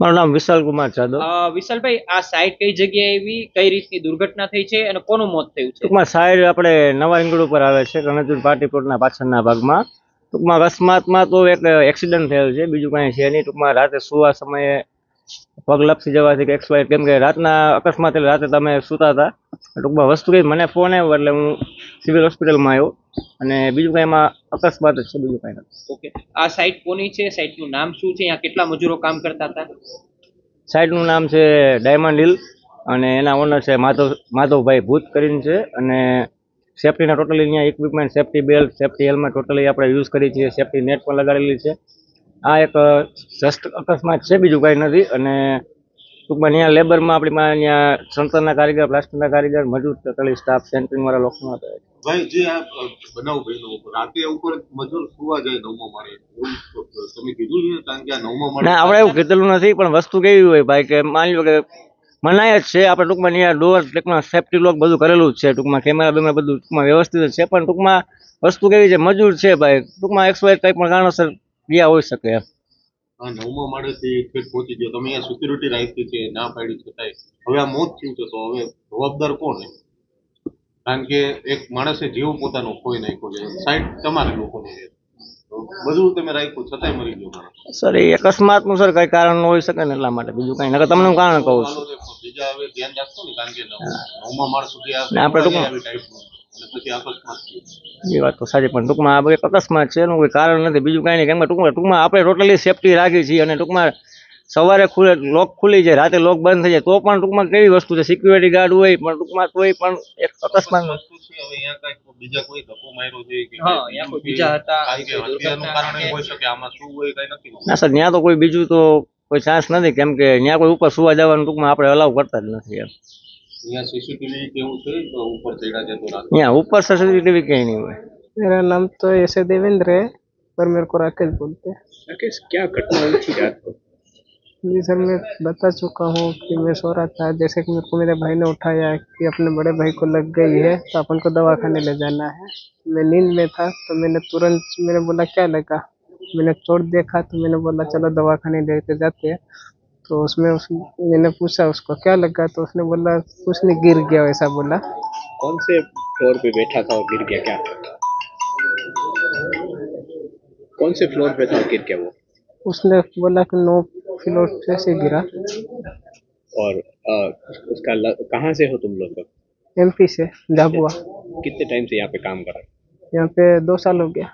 મારું નામ વિશાલ કુમાર જાદવ. વિશાલભાઈ આ સાઈડ કઈ જગ્યાએ એવી કઈ રીતની દુર્ઘટના થઈ છે અને કોનું મોત થયું છે? ટૂંકમાં સાઈડ આપણે નવા ઇંગડ ઉપર આવે છે રણજુર પાટીપુરના પાછળના ભાગમાં. ટૂંકમાં અકસ્માતમાં તો એક એક્સિડન્ટ થયેલ છે બીજું કાંઈ છે નહીં. ટૂંકમાં રાતે સુવા સમયે પગ લપસી જવાથી કે એક્સપાયર કેમ કે રાતના અકસ્માત એટલે રાતે તમે સૂતા હતા. ટૂંકમાં વસ્તુ કઈ મને ફોન આવ્યો એટલે હું સિવિલ હોસ્પિટલમાં આવ્યો. અને બીજું કાંઈ એમાં અકસ્માત જ છે બીજું કાંઈ નથી. ઓકે. આ સાઇટ કોની છે? સાઇટનું નામ શું છે? અહીંયા કેટલા મજૂરો કામ કરતા હતા? સાઈડનું નામ છે ડાયમંડ હિલ અને એના ઓનર છે માધવ માધવભાઈ ભૂત કરીને છે અને સેફટીના ટોટલી અહીંયા equipment safety belt safety helmet totally આપણે યુઝ કરી છીએ. સેફટી નેટ પણ લગાડેલી છે. આ એક જસ્ટ અકસ્માત છે બીજું કાંઈ નથી અને ટૂંકમાં અહીંયા લેબરમાં આપણી અહીંયા સંતરના કારીગર પ્લાસ્ટરના કારીગર મજૂર તકલી સ્ટાફ સેન્ટરિંગવાળા લોકો હતા ભાઈ જે આ બનાવ બન્યો રાતે ઉપર મજૂર સુવા જાય નવમો મારે તમે કીધું છે કારણ કે આ નવમો મારે ના આપણે એવું કીધેલું નથી પણ વસ્તુ કેવી હોય ભાઈ કે માની લો કે મનાય જ છે આપણે ટૂંકમાં અહીંયા ડોર ટૂંકમાં સેફ્ટી લોક બધું કરેલું જ છે ટૂંકમાં કેમેરા બેમેરા બધું ટૂંકમાં વ્યવસ્થિત છે પણ ટૂંકમાં વસ્તુ કેવી છે મજૂર છે ભાઈ ટૂંકમાં એકસો એક કંઈ પણ કારણોસર ગયા હોઈ શકે એમ. આ નવમા માળેથી ફેર પહોંચી ગયો. તમે અહીંયા સિક્યુરિટી રાખી છે ના પાડી છતાંય. હવે આ મોત થયું છે તો હવે જવાબદાર કોણ કારણ કે એક માણસે જીવ પોતાનો ખોઈ નાખ્યો છે. સાઈડ તમારે લોકોની છે. બધું તમે રાખ્યું છતાંય મરી ગયો સર એ અકસ્માતનું સર કઈ કારણ ન હોઈ શકે ને એટલા માટે. બીજું કઈ નકર તમને કારણ કહું છું. ને આપણે ટૂંકમાં- આવી ટાઈપનું અને પછી અકસ્માત થયું એ વાત તો સાચી પણ ટૂંકમાં આ એક અકસ્માત છે એનું કોઈ કારણ નથી. બીજું કાંઈ નહીં કેમ કે ટૂંકમાં ટૂંકમાં આપણે ટોટલી સેફટી રાખી છીએ અને ટૂંકમાં સવારે ખુલે લોક ખુલી જાય રાતે લોક બંધ થઈ જાય તો પણ ટૂંકમાં કેવી વસ્તુ છે? સિક્યુરિટી ગાર્ડ હોય પણ ટૂંકમાં તોય પણ એક અકસ્માત વસ્તુ છે હવે અહીંયા કાંઈક બીજા કોઈ ધક્કો માર્યો છે કે હા, અહીંયા કોઈ બીજા હતા, કારણ કે કોઈ હત્યાનું દુર્ઘટના કારણ કે- હોઈ શકે આમાં શું હોય કઈ નક્કી ના સર ત્યાં તો કોઈ બીજું તો કોઈ ચાન્સ નથી કેમ કે ત્યાં કોઈ ઉપર સુવા જવાનું ટૂંકમાં આપણે અલાઉ કરતા જ નથી એમ. અહીંયા સીસીટીવી કેવું છે તો ઉપર ચડ્યા છે તો રાત ત્યાં ઉપર સીસીટીવી ક્યાંય નહીં હોય मेरा नाम तो ऐसे देवेंद्र है पर मेरे को राकेश बोलते हैं राकेश क्या घटना हुई थी रात को जी सर मैं बता चुका हूँ कि मैं सो रहा था जैसे कि मेरे को मेरे भाई ने उठाया कि अपने बड़े भाई को लग गई है तो अपन को दवा खाने ले जाना है मैं नींद में था तो मैंने तुरंत मैंने बोला क्या लगा मैंने चोट देखा तो मैंने बोला चलो दवा खाने लेके जाते हैं तो उसमें उस मैंने पूछा उसको क्या लगा? तो उसने बोला कुछ नहीं गिर गया वैसा बोला। कौन से फ्लोर पे बैठा था और गिर गया क्या? कौन से फ्लोर पे था और गिर गया वो? उसने बोला कि नो फ्लोर से से गिरा। और अ, उसका ल, कहाँ से हो तुम लोग एमपी से झाबुआ। कितने टाइम से यहाँ पे काम कर रहे हो? यहाँ पे दो साल हो गया।